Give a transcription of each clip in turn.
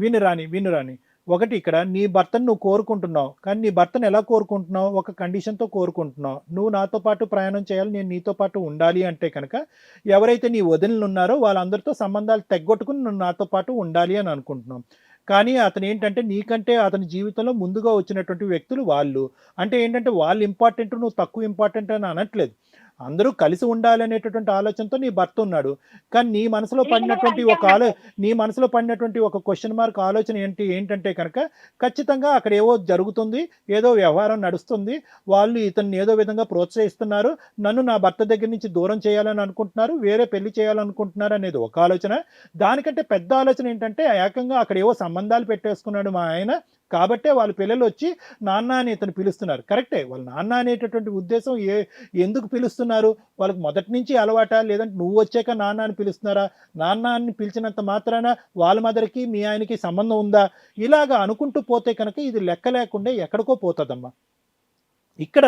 విను రాని విను రాని ఒకటి ఇక్కడ నీ భర్తను నువ్వు కోరుకుంటున్నావు. కానీ నీ భర్తను ఎలా కోరుకుంటున్నావు? ఒక కండిషన్తో కోరుకుంటున్నావు. నువ్వు నాతో పాటు ప్రయాణం చేయాలి నేను నీతో పాటు ఉండాలి అంటే కనుక ఎవరైతే నీ వదినలు ఉన్నారో వాళ్ళందరితో సంబంధాలు తెగ్గొట్టుకుని నువ్వు నాతో పాటు ఉండాలి అని అనుకుంటున్నాం. కానీ అతను ఏంటంటే నీకంటే అతని జీవితంలో ముందుగా వచ్చినటువంటి వ్యక్తులు వాళ్ళు. అంటే ఏంటంటే వాళ్ళు ఇంపార్టెంట్ నువ్వు తక్కువ ఇంపార్టెంట్ అని అనట్లేదు. అందరూ కలిసి ఉండాలి అనేటటువంటి ఆలోచనతో నీ భర్త ఉన్నాడు. కానీ నీ మనసులో పడినటువంటి ఒక ఆలో నీ మనసులో పడినటువంటి ఒక క్వశ్చన్ మార్క్ ఆలోచన ఏంటి ఏంటంటే కనుక ఖచ్చితంగా అక్కడ ఏవో జరుగుతుంది ఏదో వ్యవహారం నడుస్తుంది. వాళ్ళు ఇతన్ని ఏదో విధంగా ప్రోత్సహిస్తున్నారు. నన్ను నా భర్త దగ్గర నుంచి దూరం చేయాలని అనుకుంటున్నారు వేరే పెళ్ళి చేయాలనుకుంటున్నారు అనేది ఒక ఆలోచన. దానికంటే పెద్ద ఆలోచన ఏంటంటే ఏకంగా అక్కడ ఏవో సంబంధాలు పెట్టేసుకున్నాడు మా ఆయన. కాబట్టే వాళ్ళ పిల్లలు వచ్చి నాన్న అని ఇతను పిలుస్తున్నారు. కరెక్టే. వాళ్ళ నాన్న అనేటటువంటి ఉద్దేశం ఏ ఎందుకు పిలుస్తున్నారు? వాళ్ళకి మొదటి నుంచి అలవాట? లేదంటే నువ్వు వచ్చాక నాన్న అని పిలుస్తున్నారా? నాన్న అని పిలిచినంత మాత్రాన వాళ్ళ మదర్కి మీ ఆయనకి సంబంధం ఉందా? ఇలాగా అనుకుంటూ పోతే కనుక ఇది లెక్క లేకుండా ఎక్కడికో పోతుందమ్మా. ఇక్కడ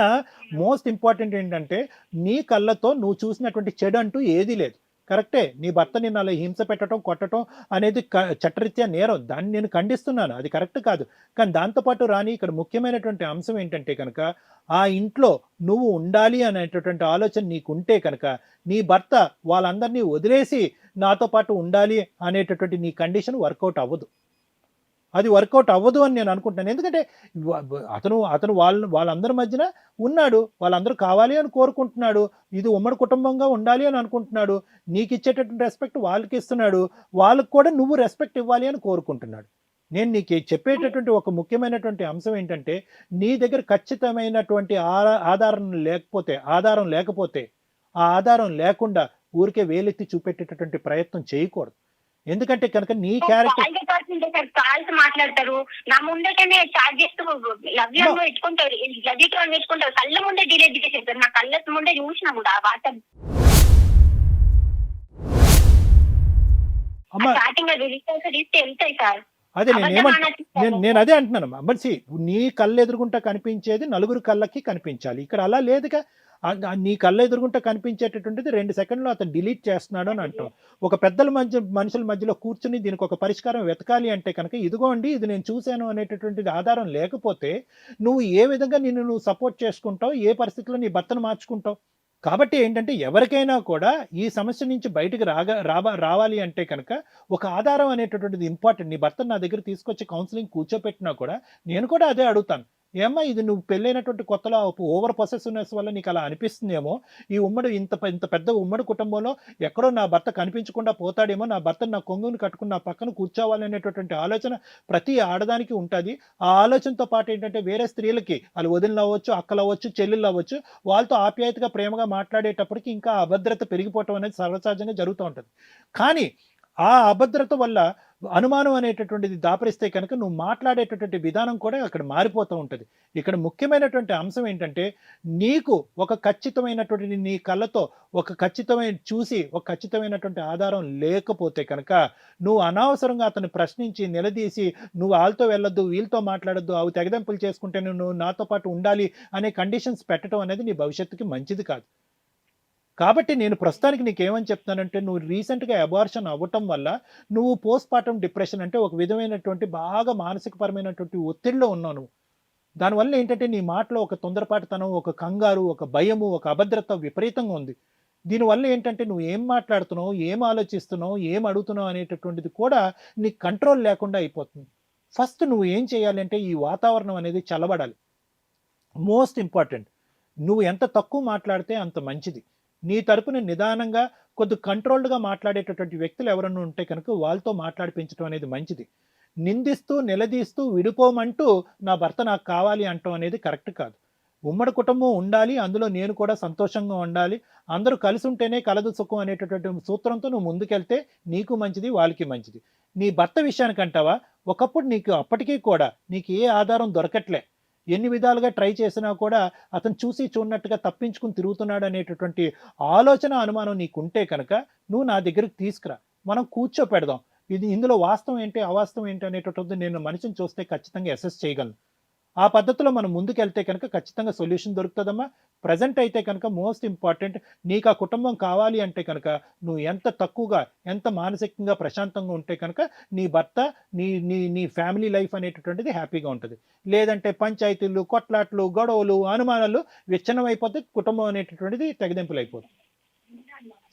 మోస్ట్ ఇంపార్టెంట్ ఏంటంటే నీ కళ్ళతో నువ్వు చూసినటువంటి చెడు అంటూ ఏదీ లేదు. కరెక్టే. నీ భర్త నిన్ను అలా హింస పెట్టడం కొట్టడం అనేది క- చట్టరీత్యా నేరం. దాన్ని నేను ఖండిస్తున్నాను. అది కరెక్ట్ కాదు. కానీ దాంతోపాటు రాని ఇక్కడ ముఖ్యమైనటువంటి అంశం ఏంటంటే కనుక ఆ ఇంట్లో నువ్వు ఉండాలి అనేటటువంటి ఆలోచన నీకు ఉంటే కనుక నీ భర్త వాళ్ళందరినీ వదిలేసి నాతో పాటు ఉండాలి అనేటటువంటి నీ కండిషన్ వర్కౌట్ అవ్వదు. అది వర్కౌట్ అవ్వదు అని నేను అనుకుంటున్నాను. ఎందుకంటే అతను అతను వాళ్ళ వాళ్ళందరి మధ్యన ఉన్నాడు. వాళ్ళందరూ కావాలి అని కోరుకుంటున్నాడు. ఇది ఉమ్మడి కుటుంబంగా ఉండాలి అని అనుకుంటున్నాడు. నీకు ఇచ్చేటటువంటి రెస్పెక్ట్ వాళ్ళకి ఇస్తున్నాడు. వాళ్ళకి కూడా నువ్వు రెస్పెక్ట్ ఇవ్వాలి అని కోరుకుంటున్నాడు. నేను నీకు చెప్పేటటువంటి ఒక ముఖ్యమైనటువంటి అంశం ఏంటంటే నీ దగ్గర ఖచ్చితమైనటువంటి ఆధారం లేకపోతే ఆధారం లేకపోతే ఆ ఆధారం లేకుండా ఊరికే వేలెత్తి చూపెట్టేటటువంటి ప్రయత్నం చేయకూడదు. ఎందుకంటే కనుక నీ క్యారెక్టర్ కాల్స్ మాట్లాడతారు. నా ముందటనే చార్జ్ చేస్తూ లవ్ యూ అని పెట్టుకుంటారు. లవ్ యూ అని పెట్టుకుంటారు. కళ్ళ ముందే డిలీట్ చేసేస్తారు. నా కళ్ళ ముందే చూసినా కూడా వాట్సాప్ అమ్మ. స్టార్టింగ్ రిజిస్టర్ ఇస్తే వెళ్తాయి సార్. అదే నేను నేను అదే అంటున్నాను మరి see, నీ కళ్ళు ఎదురుగుంటా కనిపించేది నలుగురు కళ్ళకి కనిపించాలి. ఇక్కడ అలా లేదుగా. ఆ- ఆ నీ కళ్ళ ఎదురుగుంటా కనిపించేటటువంటిది రెండు సెకండ్లో అతను డిలీట్ చేస్తున్నాడు అని అంటాం. ఒక పెద్దల మధ్య మనుషుల మధ్యలో కూర్చుని దీనికి ఒక పరిష్కారం వెతకాలి అంటే కనుక ఇదిగోండి ఇది నేను చూశాను అనేటటువంటిది ఆధారం లేకపోతే నువ్వు ఏ విధంగా నిన్ను నువ్వు సపోర్ట్ చేసుకుంటావు ఏ పరిస్థితిలో నీ భర్తను మార్చుకుంటావు? కాబట్టి ఏంటంటే ఎవరికైనా కూడా ఈ సమస్య నుంచి బయటకు రాగా రాబా రావాలి అంటే కనుక ఒక ఆధారం అనేటటువంటిది ఇంపార్టెంట్ నీ భర్త నా దగ్గర తీసుకొచ్చి కౌన్సిలింగ్ కూర్చోపెట్టినా కూడా నేను కూడా అదే అడుగుతాను. ఏమ్మా ఇది నువ్వు పెళ్ళైనటువంటి కొత్తలో ఓవర్ పొసెసివ్నెస్ వల్ల నీకు అలా అనిపిస్తుందేమో. ఈ ఉమ్మడి ఇంత ఇంత పెద్ద ఉమ్మడి కుటుంబంలో ఎక్కడో నా భర్త కనిపించకుండా పోతాడేమో నా భర్త నా కొంగుని కట్టుకుని నా పక్కన కూర్చోవాలి అనేటటువంటి ఆలోచన ప్రతి ఆడదానికి ఉంటుంది. ఆ ఆలోచనతో పాటు ఏంటంటే వేరే స్త్రీలకి వాళ్ళు వదిలిన అవ్వచ్చు అక్కలు అవ్వచ్చు చెల్లెళ్ళు అవ్వచ్చు వాళ్ళతో ఆప్యాయతగా ప్రేమగా మాట్లాడేటప్పటికి ఇంకా ఆ అభద్రత పెరిగిపోవటం అనేది సర్వసహజంగా జరుగుతూ ఉంటుంది. కానీ ఆ అభద్రత వల్ల అనుమానం అనేటటువంటిది దాపరిస్తే కనుక నువ్వు మాట్లాడేటటువంటి విధానం కూడా అక్కడ మారిపోతూ ఉంటుంది. ఇక్కడ ముఖ్యమైనటువంటి అంశం ఏంటంటే నీకు ఒక ఖచ్చితమైనటువంటి నీ కళ్ళతో ఒక ఖచ్చితమైన చూసి ఒక ఖచ్చితమైనటువంటి ఆధారం లేకపోతే కనుక నువ్వు అనవసరంగా అతను ప్రశ్నించి నిలదీసి నువ్వు వాళ్ళతో వెళ్ళొద్దు వీళ్ళతో మాట్లాడొద్దు అవి తెగదెంపులు చేసుకుంటే నువ్వు నాతో పాటు ఉండాలి అనే కండిషన్స్ పెట్టడం అనేది నీ భవిష్యత్తుకి మంచిది కాదు. కాబట్టి నేను ప్రస్తుతానికి నీకు ఏమని చెప్తానంటే నువ్వు రీసెంట్గా అబార్షన్ అవ్వటం వల్ల నువ్వు పోస్ట్ పార్టం డిప్రెషన్ అంటే ఒక విధమైనటువంటి బాగా మానసికపరమైనటువంటి ఒత్తిడిలో ఉన్నావు నువ్వు. దానివల్ల ఏంటంటే నీ మాటలో ఒక తొందరపాటుతనం ఒక కంగారు ఒక భయము ఒక అభద్రత విపరీతంగా ఉంది. దీనివల్ల ఏంటంటే నువ్వు ఏం మాట్లాడుతున్నావు ఏం ఆలోచిస్తున్నావు ఏం అడుగుతున్నావు అనేటటువంటిది కూడా నీ కంట్రోల్ లేకుండా అయిపోతుంది. ఫస్ట్ నువ్వు ఏం చేయాలి అంటే ఈ వాతావరణం అనేది చల్లబడాలి. మోస్ట్ ఇంపార్టెంట్ నువ్వు ఎంత తక్కువ మాట్లాడితే అంత మంచిది. నీ తరపున నిదానంగా కొద్ది కంట్రోల్డ్గా మాట్లాడేటటువంటి వ్యక్తులు ఎవరన్నా ఉంటే కనుక వాళ్ళతో మాట్లాడిపించడం అనేది మంచిది. నిందిస్తూ నిలదీస్తూ విడిపోమంటూ నా భర్త నాకు కావాలి అంటం అనేది కరెక్ట్ కాదు. ఉమ్మడి కుటుంబం ఉండాలి అందులో నేను కూడా సంతోషంగా ఉండాలి. అందరూ కలిసి ఉంటేనే కలదు సుఖం అనేటటువంటి సూత్రంతో నువ్వు ముందుకెళ్తే నీకు మంచిది వాళ్ళకి మంచిది. నీ భర్త విషయానికి అంటావా ఒకప్పుడు నీకు అప్పటికీ కూడా నీకు ఏ ఆధారం దొరకట్లే. ఎన్ని విధాలుగా ట్రై చేసినా కూడా అతను చూసి చూడనట్టుగా తప్పించుకుని తిరుగుతున్నాడు అనేటటువంటి ఆలోచన అనుమానం నీకుంటే కనుక నువ్వు నా దగ్గరికి తీసుకురా. మనం కూర్చోపెడదాం. ఇది ఇందులో వాస్తవం ఏంటి అవాస్తవం ఏంటి అనేటటువంటి నేను మనిషిని చూస్తే ఖచ్చితంగా అసెస్ చేయగలను. ఆ పద్ధతిలో మనం ముందుకెళ్తే కనుక ఖచ్చితంగా సొల్యూషన్ దొరుకుతుందమ్మా. ప్రజెంట్ అయితే కనుక మోస్ట్ ఇంపార్టెంట్ నీకు ఆ కుటుంబం కావాలి అంటే కనుక నువ్వు ఎంత తక్కువగా ఎంత మానసికంగా ప్రశాంతంగా ఉంటే కనుక నీ భర్త నీ నీ నీ ఫ్యామిలీ లైఫ్ అనేటటువంటిది హ్యాపీగా ఉంటుంది. లేదంటే పంచాయతీలు కొట్లాట్లు గొడవలు అనుమానాలు విచ్ఛిన్నమైపోతే కుటుంబం అనేటటువంటిది తెగదెంపులు అయిపోతుంది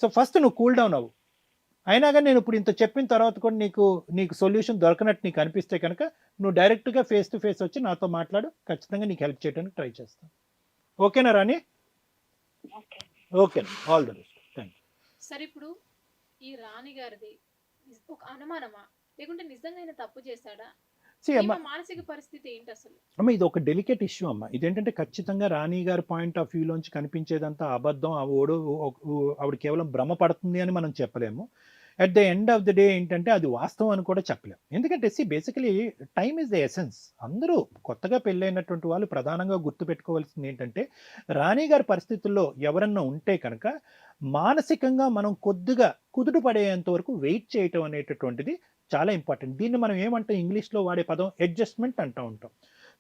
సో ఫస్ట్ నువ్వు కూల్ డౌన్ అవ్వు. అయినా కానీ నేను ఇప్పుడు ఇంత చెప్పిన తర్వాత కూడా నీకు నీకు సొల్యూషన్ దొరకనట్టు నీకు అనిపిస్తే కనుక నువ్వు డైరెక్ట్గా ఫేస్ టు ఫేస్ వచ్చి నాతో మాట్లాడు. ఖచ్చితంగా నీకు హెల్ప్ చేయడానికి ట్రై చేస్తాను. ఓకేనా Rani? Okay. Okay all the best. Thank సరే ఇప్పుడు ఈ రాణి గారిది ఒక అనుమానమా? లేకుంటే నిజంగా ఆయన తప్పు చేశాడా? సి అమ్మ. ఈమె మానసిక పరిస్థితి ఏంటి అసలు అమ్మ ఇది ఒక డెలికేట్ ఇష్యూ అమ్మ. ఇదేంటంటే ఖచ్చితంగా రాణి గారి పాయింట్ ఆఫ్ వ్యూలోంచి కనిపించేదంతా అబద్ధం ఆవిడ ఆవిడ కేవలం భ్రమ పడుతుంది అని మనం చెప్పలేము. At the end of the day ఏంటంటే అది వాస్తవం అని కూడా చెప్పలేము ఎందుకంటే see basically time is the essence అందరూ కొత్తగా పెళ్ళైనటువంటి వాళ్ళు ప్రధానంగా గుర్తుపెట్టుకోవాల్సింది ఏంటంటే రాణి గారి పరిస్థితుల్లో ఎవరన్నా ఉంటే కనుక మానసికంగా మనం కొద్దిగా కుదుట పడేంత వరకు వెయిట్ చేయటం అనేటటువంటిది చాలా ఇంపార్టెంట్ దీన్ని మనం ఏమంటాం? ఇంగ్లీష్లో వాడే పదం అడ్జస్ట్మెంట్ అంటూ ఉంటాం.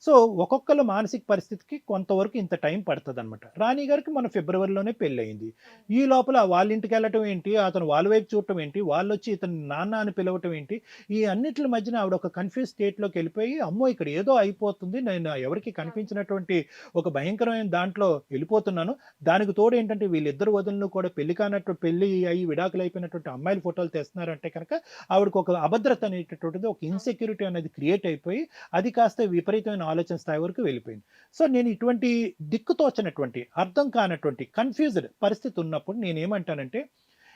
సో ఒక్కొక్కరు మానసిక పరిస్థితికి కొంతవరకు ఇంత టైం పడుతుంది అనమాట రాణి గారికి మన ఫిబ్రవరిలోనే పెళ్ళయింది. ఈ లోపల వాళ్ళ ఇంటికి వెళ్ళటం ఏంటి? అతను వాళ్ళ వైపు చూడటం ఏంటి? వాళ్ళు వచ్చి ఇతను నాన్న అని పిలవటం ఏంటి? ఈ అన్నిటి మధ్యన ఆవిడ ఒక కన్ఫ్యూజ్ స్టేట్లోకి వెళ్ళిపోయి అమ్మో ఇక్కడ ఏదో అయిపోతుంది. నేను ఎవరికి కనిపించినటువంటి ఒక భయంకరమైన దాంట్లో వెళ్ళిపోతున్నాను. దానికి తోడు ఏంటంటే వీళ్ళిద్దరు వదులను కూడా పెళ్ళి కానట్టు పెళ్ళి అయ్యి విడాకులు అయిపోయినటువంటి అమ్మాయిల ఫోటోలు తెస్తున్నారంటే కనుక ఆవిడకు ఒక అభద్రత అనేటటువంటిది ఒక ఇన్సెక్యూరిటీ అనేది క్రియేట్ అయిపోయి అది కాస్త విపరీతమైన ఆలోచన స్థాయి వరకు వెళ్ళిపోయింది. సో నేను ఇటువంటి దిక్కుతోచనటువంటి అర్థం కానటువంటి కన్ఫ్యూజ్డ్ పరిస్థితి ఉన్నప్పుడు నేను ఏమంటానంటే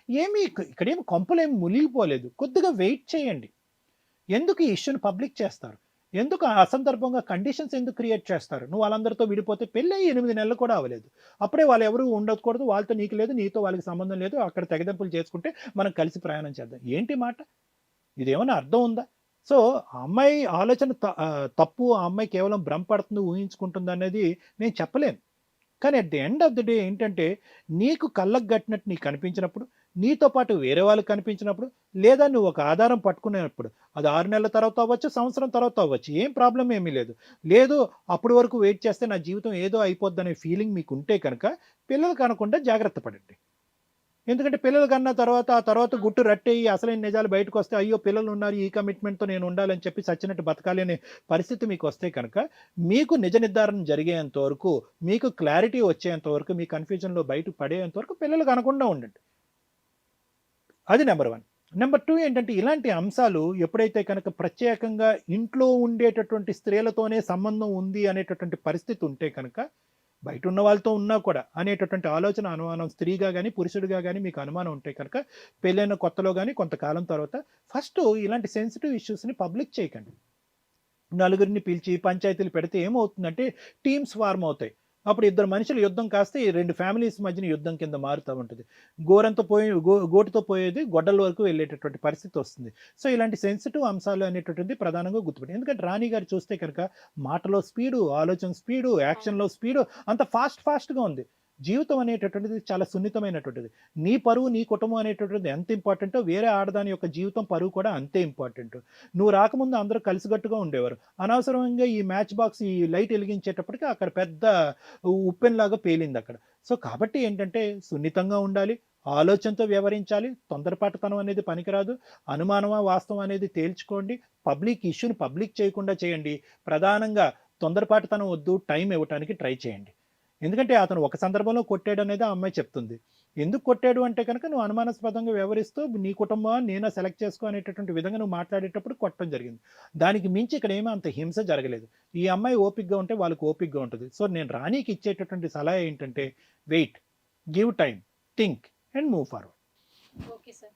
ఏమీ ఇక్క- ఇక్కడేమి కొంపలేమి మునిగిపోలేదు. కొద్దిగా వెయిట్ చేయండి. ఎందుకు ఈ ఇష్యూని పబ్లిక్ చేస్తారు? ఎందుకు ఆ సందర్భంగా కండిషన్స్ ఎందుకు క్రియేట్ చేస్తారు? నువ్వు వాళ్ళందరితో విడిపోతే పెళ్ళి ఎనిమిది నెలలు కూడా అవ్వలేదు. అప్పుడే వాళ్ళు ఎవరు ఉండకూడదు వాళ్ళతో నీకు లేదు నీతో వాళ్ళకి సంబంధం లేదు అక్కడ తెగదెంపులు చేసుకుంటే మనం కలిసి ప్రయాణం చేద్దాం. ఏంటి మాట? ఇదేమైనా అర్థం ఉందా? సో అమ్మాయి ఆలోచన త- తప్పు ఆ అమ్మాయి కేవలం భ్రమపడుతుంది ఊహించుకుంటుంది అనేది నేను చెప్పలేను. కానీ at the end of the day ఏంటంటే నీకు కళ్ళకు కట్టినట్టు నీకు కనిపించినప్పుడు నీతో పాటు వేరే వాళ్ళకి కనిపించినప్పుడు లేదా నువ్వు ఒక ఆధారం పట్టుకునేటప్పుడు అది ఆరు నెలల తర్వాత అవ్వచ్చు సంవత్సరం తర్వాత అవ్వచ్చు ఏం ప్రాబ్లం ఏమీ లేదు. లేదు అప్పటి వరకు వెయిట్ చేస్తే నా జీవితం ఏదో అయిపోద్దనే ఫీలింగ్ మీకు ఉంటే కనుక పిల్లలు కనకుండా జాగ్రత్త పడండి. ఎందుకంటే పిల్లలు కన్నా తర్వాత ఆ తర్వాత గుట్టు రట్టేయి అసలైన నిజాలు బయటకు వస్తే అయ్యో పిల్లలు ఉన్నారు ఈ కమిట్మెంట్తో నేను ఉండాలని చెప్పి సచ్చినట్టు బతకాలి అనే పరిస్థితి మీకు వస్తే కనుక మీకు నిజ నిర్ధారణ జరిగేంత వరకు మీకు క్లారిటీ వచ్చేంత వరకు మీ కన్ఫ్యూజన్లో బయటకు పడేంత వరకు పిల్లలు కనకుండా ఉండండి. అది నెంబర్ వన్ నెంబర్ టూ ఏంటంటే ఇలాంటి అంశాలు ఎప్పుడైతే కనుక ప్రత్యేకంగా ఇంట్లో ఉండేటటువంటి స్త్రీలతోనే సంబంధం ఉంది అనేటటువంటి పరిస్థితి ఉంటే కనుక బయట ఉన్న వాళ్ళతో ఉన్నా కూడా అనేటటువంటి ఆలోచన అనుమానం స్త్రీగా కానీ పురుషుడిగా కానీ మీకు అనుమానం ఉంటే కనుక పెళ్ళైన కొత్తలో కానీ కొంతకాలం తర్వాత ఫస్ట్ ఇలాంటి సెన్సిటివ్ ఇష్యూస్ని పబ్లిక్ చేయకండి. నలుగురిని పిలిచి పంచాయతీలు పెడితే ఏమవుతుందంటే టీమ్స్ ఫార్మ్ అవుతాయి. అప్పుడు ఇద్దరు మనుషులు యుద్ధం కాస్తే ఈ రెండు ఫ్యామిలీస్ మధ్యన యుద్ధం కింద మారుతూ ఉంటుంది. గోరంతో పోయి గో గోటుతో పోయేది గొడ్డల వరకు వెళ్ళేటటువంటి పరిస్థితి వస్తుంది. సో ఇలాంటి సెన్సిటివ్ అంశాలు అనేటటువంటిది ప్రధానంగా గుర్తుపెట్టి ఎందుకంటే రాణి గారు చూస్తే కనుక మాటలో స్పీడు ఆలోచన స్పీడు యాక్షన్లో స్పీడు అంత ఫాస్ట్ ఫాస్ట్గా ఉంది. జీవితం అనేటటువంటిది చాలా సున్నితమైనటువంటిది. నీ పరువు నీ కుటుంబం అనేటటువంటిది ఎంత ఇంపార్టెంటో వేరే ఆడదాని యొక్క జీవితం పరువు కూడా అంతే ఇంపార్టెంట్ నువ్వు రాకముందు అందరూ కలిసిగట్టుగా ఉండేవారు. అనవసరంగా ఈ మ్యాచ్ బాక్స్ ఈ లైట్ వెలిగించేటప్పటికి అక్కడ పెద్ద ఉప్పెన్లాగా పేలింది అక్కడ. సో కాబట్టి ఏంటంటే సున్నితంగా ఉండాలి ఆలోచనతో వ్యవహరించాలి తొందరపాటుతనం అనేది పనికిరాదు అనుమానమా వాస్తవం అనేది తేల్చుకోండి పబ్లిక్ ఇష్యూని పబ్లిక్ చేయకుండా చేయండి ప్రధానంగా తొందరపాటుతనం వద్దు టైం ఇవ్వటానికి ట్రై చేయండి. ఎందుకంటే అతను ఒక సందర్భంలో కొట్టాడు అనేది ఆ అమ్మాయి చెప్తుంది. ఎందుకు కొట్టాడు అంటే కనుక నువ్వు అనుమానాస్పదంగా వ్యవహరిస్తూ నీ కుటుంబం నేనే సెలెక్ట్ చేసుకో అనేటటువంటి విధంగా నువ్వు మాట్లాడేటప్పుడు కొట్టడం జరిగింది. దానికి మించి ఇక్కడ ఏమీ అంత హింస జరగలేదు. ఈ అమ్మాయి ఓపిక్గా ఉంటే వాళ్ళకి ఓపిక్గా ఉంటుంది. సో నేను రాణికి ఇచ్చేటటువంటి సలహా ఏంటంటే wait give time think and move forward. Okay sir.